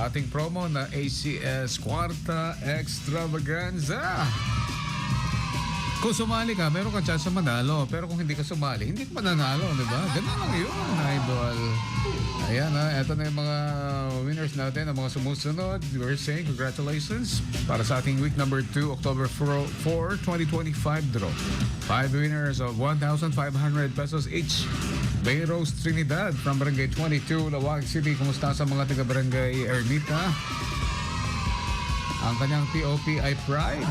ating promo na ACS Quarta Extravaganza. Kung sumali ka, meron ka chance na manalo. Pero kung hindi ka sumali, hindi ka mananalo, di ba? Ganun lang yun, idol. Ayan ha, eto na yung mga winners natin, ang mga sumusunod. We're saying congratulations para sa ating week number 2, October 4, 2025 draw. Five winners of 1,500 pesos each. Bay Rose Trinidad from Barangay 22, Lawag City. Kumusta sa mga taga-barangay Ermita? Ang kanyang POP ay Pride.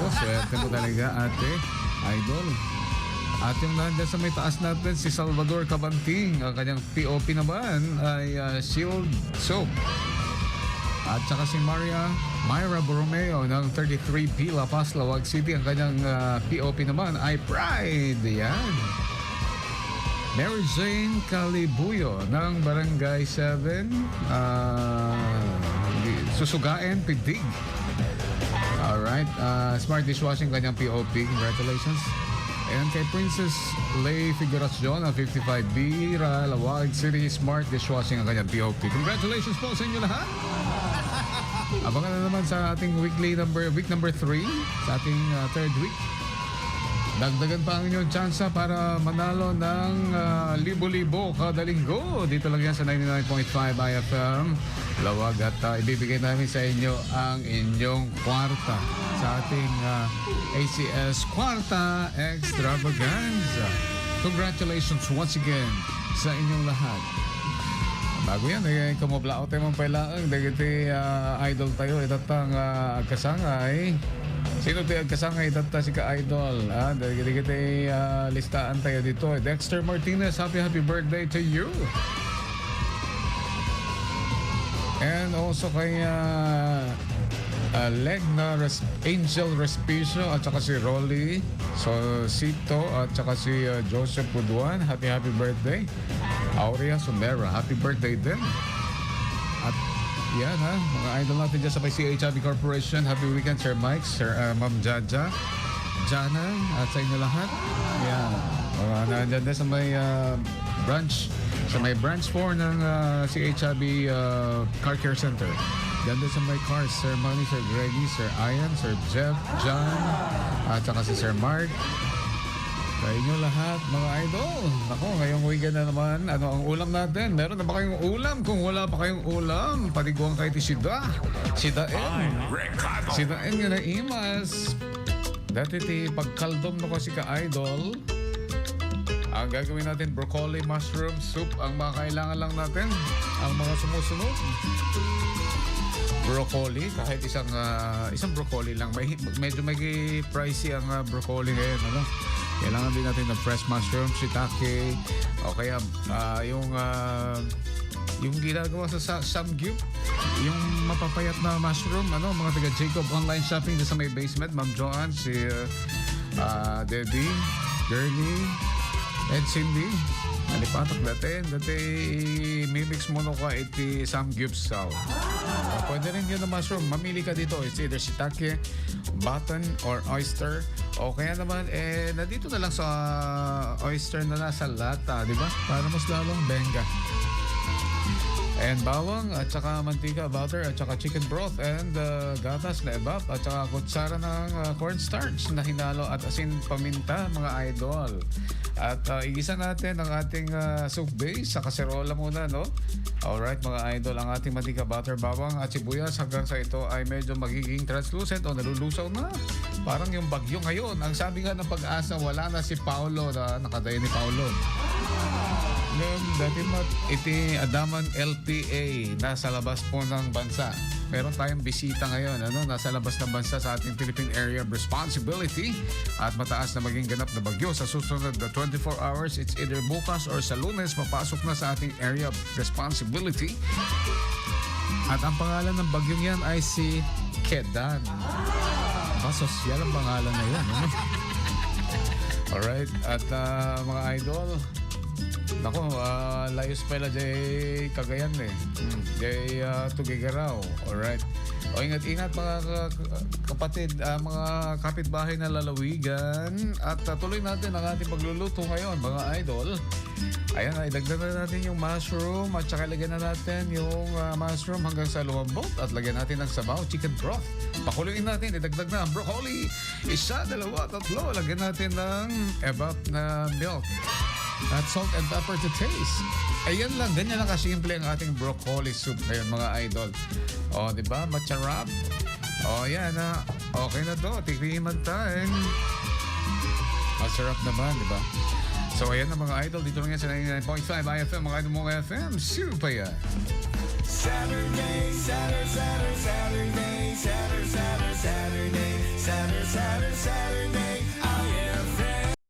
Oh, swerte mo talaga, ate. Idol. At yung nandiyan sa may taas natin, si Salvador Cabanting. Ang kanyang POP naman ay uh, Shield Soap. At saka si Maria Myra Borromeo ng 33P La Paz, Lawag City. Ang kanyang uh, POP naman ay Pride. Yan. Mary Jane Calibuyo ng Barangay 7. Uh, susugain, Pidig. Alright. Uh, smart dishwashing kanyang POP. Congratulations. And kay Princess Lay Figuracion ng 55B, Ra, Lawag City, Smart Dishwashing ang kanyang POP. Congratulations po sa inyo lahat. Abangan na naman sa ating weekly number, week number 3, sa ating uh, third week. Dagdagan pa ang inyong tsansa para manalo ng ah, libo-libo kada linggo. Dito lang yan sa 99.5 IFM. Lawag at ah, ibibigay namin sa inyo ang inyong kwarta sa ating ah, ACS Kwarta Extravaganza. Congratulations once again sa inyong lahat. Bago yan, eh, kumablaot tayo mong pailaang. Dagiti uh, idol tayo. Itatang uh, agkasangay. Sino tayo agkasangay? Itata si ka-idol. Ah, dagiti uh, listaan tayo dito. Dexter Martinez, happy happy birthday to you. And also kay uh, uh, Leg na Res- Angel Respicio at saka si Rolly so Sito at saka si uh, Joseph Puduan happy happy birthday Aurea Sumera happy birthday din at yan ha? Mga idol natin dyan sa may CHIB Corporation. Happy weekend Sir Mike Sir uh, Ma'am Jaja Jana at sa inyo lahat. Yan. Mga nandyan din sa may uh, branch sa may branch 4 ng uh, CHIB uh, Car Care Center. Ganda sa may cars, Sir Manny, Sir Greggy, Sir Ian, Sir Jeff, John, at saka si Sir Mark. Sa inyo lahat, mga idol. Ako, ngayong weekend na naman, ano ang ulam natin? Meron na ba kayong ulam? Kung wala pa kayong ulam, paniguan kayo ti Sida. Sidain. Sidain nga na imas. Dati ti pagkaldom no kasi ka-idol, ang gagawin natin, broccoli, mushroom, soup, ang mga kailangan lang natin, ang mga sumusunod broccoli kahit isang ah, isang broccoli lang may medyo may pricey ang ah, broccoli ngayon ano kailangan din natin ng fresh mushroom shiitake o kaya ah, yung ah, yung ginagawa sa, sa samgyup yung mapapayat na mushroom ano mga taga Jacob online shopping sa may basement Ma'am Joanne si ah, Debbie Gurney and Cindy Alipatak dati dati mimix mo no ka iti samgyup sao Uh, pwede rin yun na mushroom. Mamili ka dito. It's either shiitake, button, or oyster. O kaya naman, eh, nandito na lang sa oyster na nasa lata, di ba? Para mas lalong benga. And bawang, at saka mantika, butter, at saka chicken broth, and uh, gatas na ebap, at saka kutsara ng uh, cornstarch na hinalo at asin paminta, mga idol. At uh, igisa natin ang ating uh, soup base sa kaserola muna, no? Alright, mga idol, ang ating mantika, butter, bawang, at sibuyas hanggang sa ito ay medyo magiging translucent o nalulusaw na. Parang yung bagyo ngayon. Ang sabi nga ng pag-asa, wala na si Paolo na nakadayo ni Paolo. Ngayon, dati mat, iti Adaman LPA nasa labas po ng bansa. Meron tayong bisita ngayon, ano, nasa labas ng bansa sa ating Philippine Area of Responsibility at mataas na maging ganap na bagyo sa susunod na 24 hours. It's either bukas or sa lunes, mapasok na sa ating Area of Responsibility. At ang pangalan ng bagyong yan ay si Kedan. Ba, sosyal ang pangalan na yan. Ano? Alright, at ah, mga idol, Nako, uh, layos pala jay Cagayan eh. Mm, jay uh, Tugigaraw. Alright. O ingat-ingat mga ka- ka- kapatid, ah, mga kapitbahay na lalawigan. At ah, tuloy natin ang ating pagluluto ngayon, mga idol. Ayan, ay dagdag na natin yung mushroom at saka lagyan na natin yung ah, mushroom hanggang sa lumambot at lagyan natin ng sabaw, chicken broth. Pakuluin natin, idagdag na ang broccoli. Isa, dalawa, tatlo. Lagyan natin ng evap na milk. At salt and pepper to taste. Ayan lang, ganyan lang kasimple ang ating broccoli soup ngayon mga idol. O, di ba? Macharap. O, yan na. Okay na to. Tikriman time. Masarap naman, di ba? So, ayan na mga idol. Dito lang yan sa 99.5 IFM. Mga idol mong FM. Sino pa yan? Saturday, Saturday, Saturday, Saturday, Saturday, Saturday, Saturday, Saturday, Saturday,